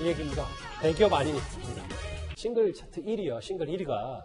이 얘기입니다. 대기업 아니니. 싱글 차트 1위요. 싱글 1위가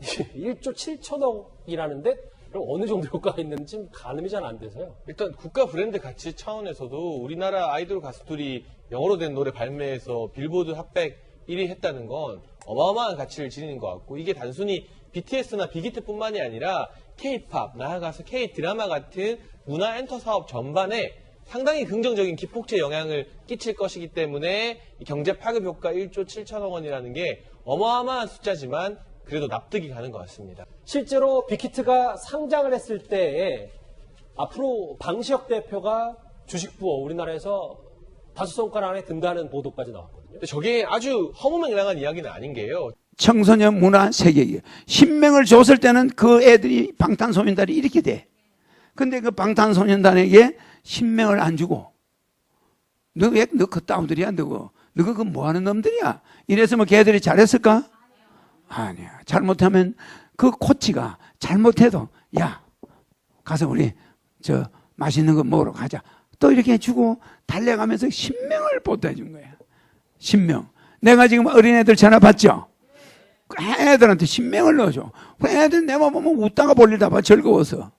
1조 7천억이라는데 그럼 어느 정도 효과가 있는지 가늠이 잘 안 돼서요. 일단 국가 브랜드 가치 차원에서도 우리나라 아이돌 가수들이 영어로 된 노래 발매해서 빌보드 핫백 1위 했다는 건 어마어마한 가치를 지니는 것 같고 이게 단순히 BTS나 빅히트뿐만이 아니라 K-팝, 나아가서 K-드라마 같은 문화 엔터 사업 전반에 상당히 긍정적인 기폭제 영향을 끼칠 것이기 때문에 이 경제 파급 효과 1조 7천억 원이라는 게 어마어마한 숫자지만 그래도 납득이 가는 것 같습니다. 실제로 빅히트가 상장을 했을 때 앞으로 방시혁 대표가 주식부어 우리나라에서 다섯 손가락 안에 든다는 보도까지 나왔거든요. 저게 아주 허무맹랑한 이야기는 아닌 게요. 청소년 문화 세계예요. 신명을 줬을 때는 그 애들이 방탄소년단이 이렇게 돼. 근데 그 방탄소년단에게 신명을 안 주고 너 왜 너 그따움들이야? 너거 너거 그 뭐하는 놈들이야? 이래서 뭐 걔들이 잘했을까? 아니야. 잘못하면 그 코치가 잘못해도 야 가서 우리 저 맛있는 거 먹으러 가자. 또 이렇게 주고 달려가면서 신명을 보태준 거야. 신명. 내가 지금 어린애들 전화 받죠? 그 애들한테 신명을 넣어줘. 그 애들 내만 보면 웃다가 볼일 다 봐. 즐거워서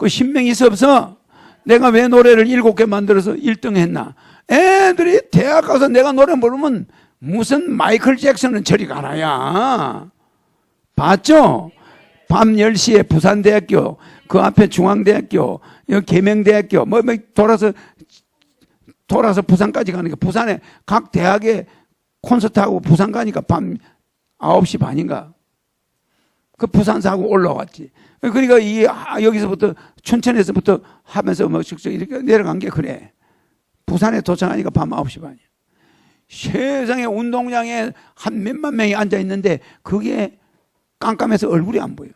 그 신명이 있어 없어 내가 왜 노래를 일곱 개 만들어서 1등 했나 애들이 대학 가서 내가 노래 부르면 무슨 마이클 잭슨은 저리 가라야 봤죠? 밤 10시에 부산대학교, 그 앞에 중앙대학교, 여기 계명대학교, 뭐, 뭐, 돌아서, 돌아서 부산까지 가니까, 부산에 각 대학에 콘서트하고 부산 가니까 밤 9시 반인가. 그 부산사하고 올라왔지. 그러니까 이, 아, 여기서부터, 춘천에서부터 하면서 뭐, 쓱쓱 이렇게 내려간 게 그래. 부산에 도착하니까 밤 9시 반이야. 세상에 운동장에 한 몇만 명이 앉아 있는데 그게 깜깜해서 얼굴이 안 보여.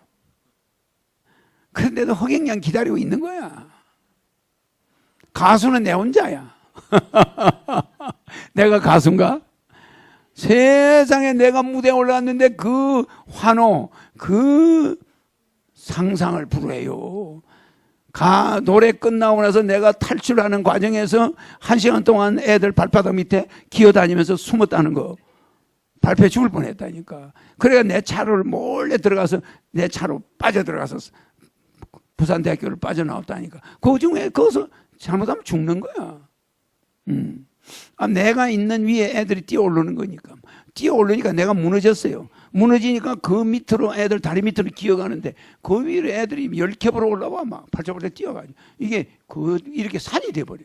그런데도 허경영 기다리고 있는 거야. 가수는 내 혼자야. 내가 가수인가? 세상에 내가 무대에 올라왔는데 그 환호, 그 상상을 불어해요. 가 노래 끝나고 나서 내가 탈출하는 과정에서 한 시간 동안 애들 발바닥 밑에 기어다니면서 숨었다는 거 발표 죽을 뻔했다니까. 그래가 내 차를 몰래 들어가서 내 차로 빠져 들어가서 부산대학교를 빠져나왔다니까. 그 중에 거기서 잘못하면 죽는 거야. 음. 아, 내가 있는 위에 애들이 뛰어 오르는 거니까. 뛰어 오르니까 내가 무너졌어요. 무너지니까 그 밑으로 애들 다리 밑으로 기어가는데 그 위로 애들이 열 겹으로 올라와 막 팔자벌레 뛰어가지고 이게 그 이렇게 산이 돼버려.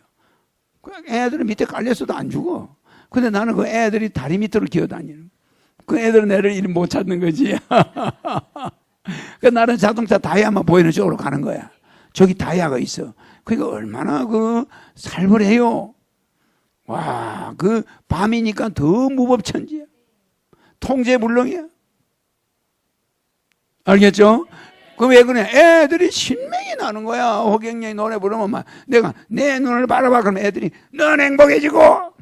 그 애들은 밑에 깔렸어도 안 죽어. 근데 나는 그 애들이 다리 밑으로 기어다니는. 그 애들은 애를 이리 못 찾는 거지. 그 나는 자동차 다이아만 보이는 쪽으로 가는 거야. 저기 다이아가 있어. 그러니까 얼마나 그 살벌해요. 와, 그 밤이니까 더 무법천지야. 통제불능이야. 알겠죠? 그왜 그래? 애들이 신명이 나는 거야. 호경영이 노래 부르면 막 내가 내 눈을 바라봐 그러면 애들이 넌 행복해지고. 어?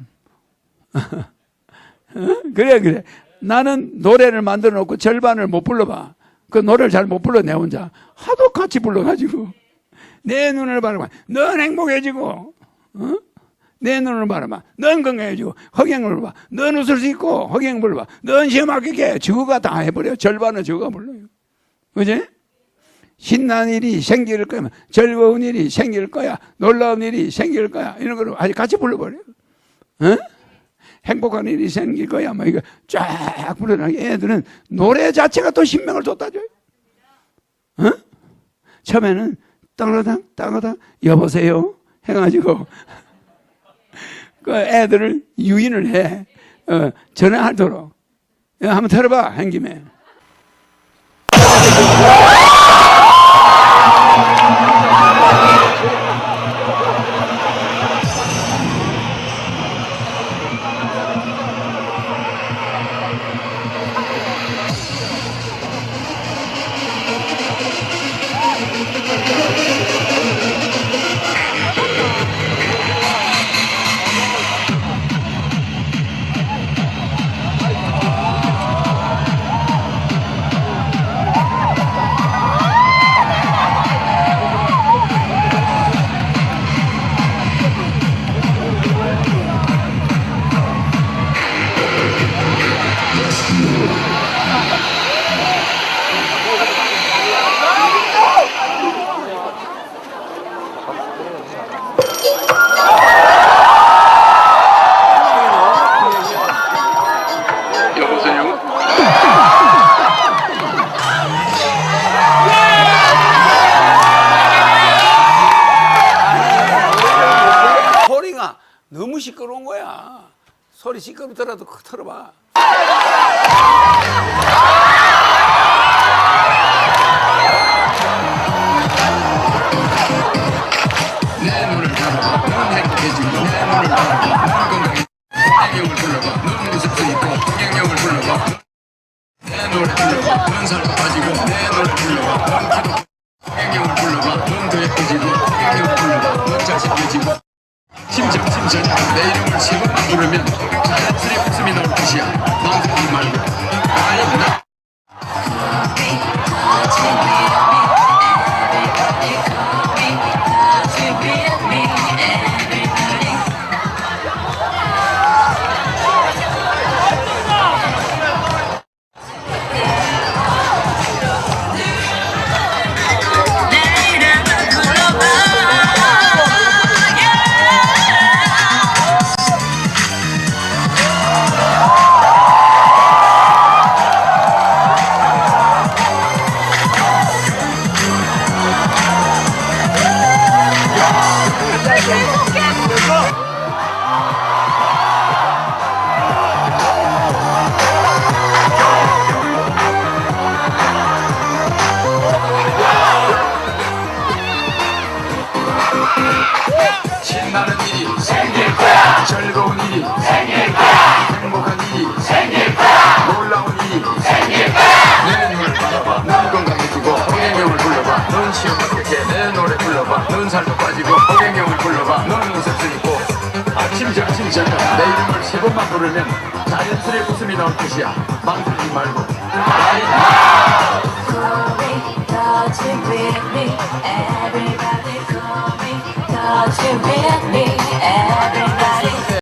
그래 그래. 나는 노래를 만들어 놓고 절반을 못 불러봐. 그 노래를 잘 못 불러 내 혼자. 하도 같이 불러가지고 내 눈을 바라봐. 넌 행복해지고. 어? 내 눈을 바라봐. 넌 건강해지고, 허경을 봐. 넌 웃을 수 있고, 허경 불봐. 넌 시험 합격해. 저거가 다 해버려. 절반은 저거가 불러요. 그지? 신난 일이 생길 거야. 즐거운 일이 생길 거야. 놀라운 일이 생길 거야. 이런 거를 아주 같이 불러버려. 어? 행복한 일이 생길 거야. 뭐 이거 쫙 불러나. 애들은 노래 자체가 또 신명을 돋아줘요. 어? 처음에는 땅어당, 땅어당, 여보세요. 해가지고. 그 애들을 유인을 해. 어, 전화하도록. 야, 한번 들어봐, 한 김에. 너무 시끄러운 거야. 소리 시끄럽더라도 크 틀어봐. 넌 행복해지고 심장 심장. 내 이름을 세 번만 부르면 자연스레 웃음이 나올 것이야. 망설이지 말고 아이 나 부르면 자연스레 웃음이 나올 것이야 망설이지 말고 Everybody call me, touch it with me, everybody.